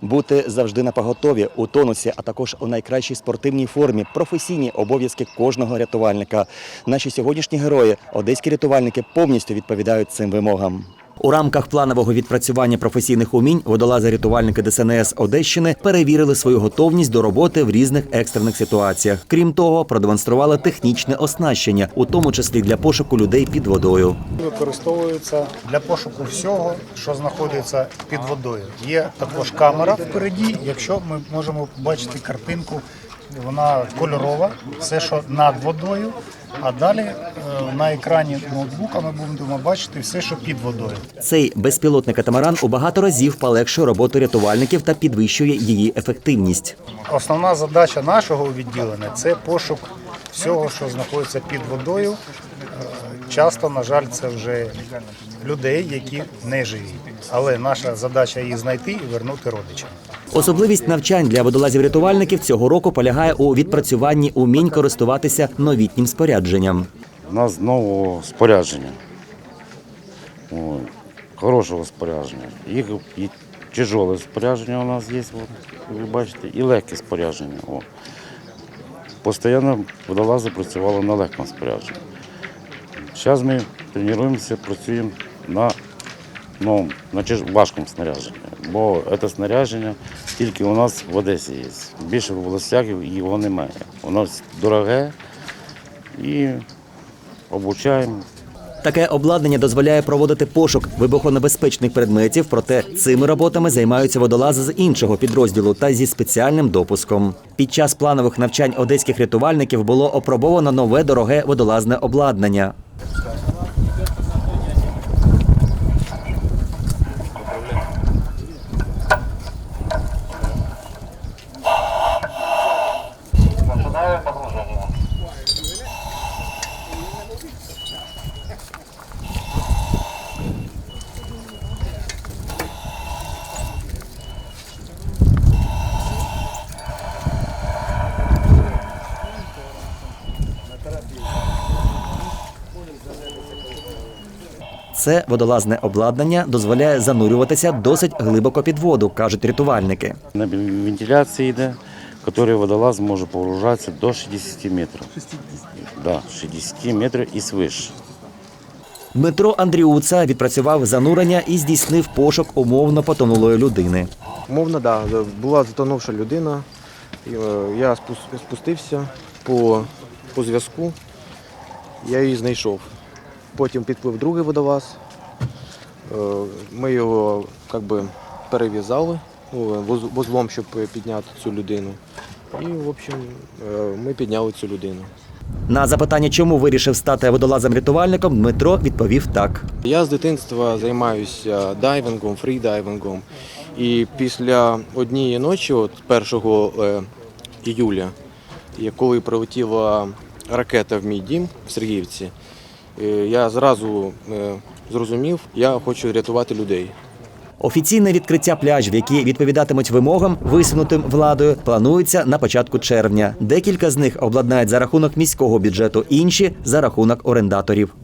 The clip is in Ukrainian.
бути завжди на поготові, у тонусі, а також у найкращій спортивній формі, професійні обов'язки кожного рятувальника. Наші сьогоднішні герої, одеські рятувальники, повністю відповідають цим вимогам. У рамках планового відпрацювання професійних умінь водолази-рятувальники ДСНС Одещини перевірили свою готовність до роботи в різних екстрених ситуаціях. Крім того, продемонстрували технічне оснащення, у тому числі для пошуку людей під водою. використовується для пошуку всього, що знаходиться під водою. Є також камера впереді. Якщо ми можемо побачити картинку, вона кольорова, все, що над водою. А далі е, на екрані ноутбука ми будемо бачити все, що під водою. Цей безпілотний катамаран у багато разів полегшує роботу рятувальників та підвищує її ефективність. Основна задача нашого відділення це пошук всього, що знаходиться під водою. Часто, на жаль, це вже людей, які не живі. Але наша задача їх знайти і вернути родичам. Особливість навчань для водолазів-рятувальників цього року полягає у відпрацюванні умінь користуватися новітнім спорядженням. У нас нового спорядження. Хорошого спорядження. Їх і тяжеле спорядження у нас є, ви бачите, і легке спорядження. О. Постійно водолази працювали на легкому спорядженні. Зараз ми тренуємося, працюємо на, ну, на важкому снарядженні. Бо це снарядження тільки у нас в Одесі є. Більше в областях його немає. Воно дороге і обучаємо. Таке обладнання дозволяє проводити пошук вибухонебезпечних предметів, проте цими роботами займаються водолази з іншого підрозділу та зі спеціальним допуском. Під час планових навчань одеських рятувальників було опробовано нове дороге водолазне обладнання. Нападаю, Це водолазне обладнання дозволяє занурюватися досить глибоко під воду, кажуть рятувальники. На вентиляції йде, який водолаз може погружатися до 60 метрів. 60? Да, 60 метрів і свише. Дмитро Андріуца відпрацював занурення і здійснив пошук умовно потонулої людини. Умовно, да, була затонувша людина. Е, Я спустився по, по зв'язку, я її знайшов. Потім підплив другий водолаз. Е, Ми його як би, перев'язали ну, вузлом, щоб підняти цю людину. І, в общем, е, ми підняли цю людину. На запитання, чому вирішив стати водолазом-рятувальником, Дмитро відповів так. Я з дитинства займаюся дайвингом, фрідайвингом. І після однієї ночі, от 1 е, іюля, коли прилетіла ракета в мій дім в Сергіївці, я зразу е, зрозумів, я хочу рятувати людей. Офіційне відкриття пляжів, які відповідатимуть вимогам, висунутим владою, планується на початку червня. Декілька з них обладнають за рахунок міського бюджету, інші за рахунок орендаторів.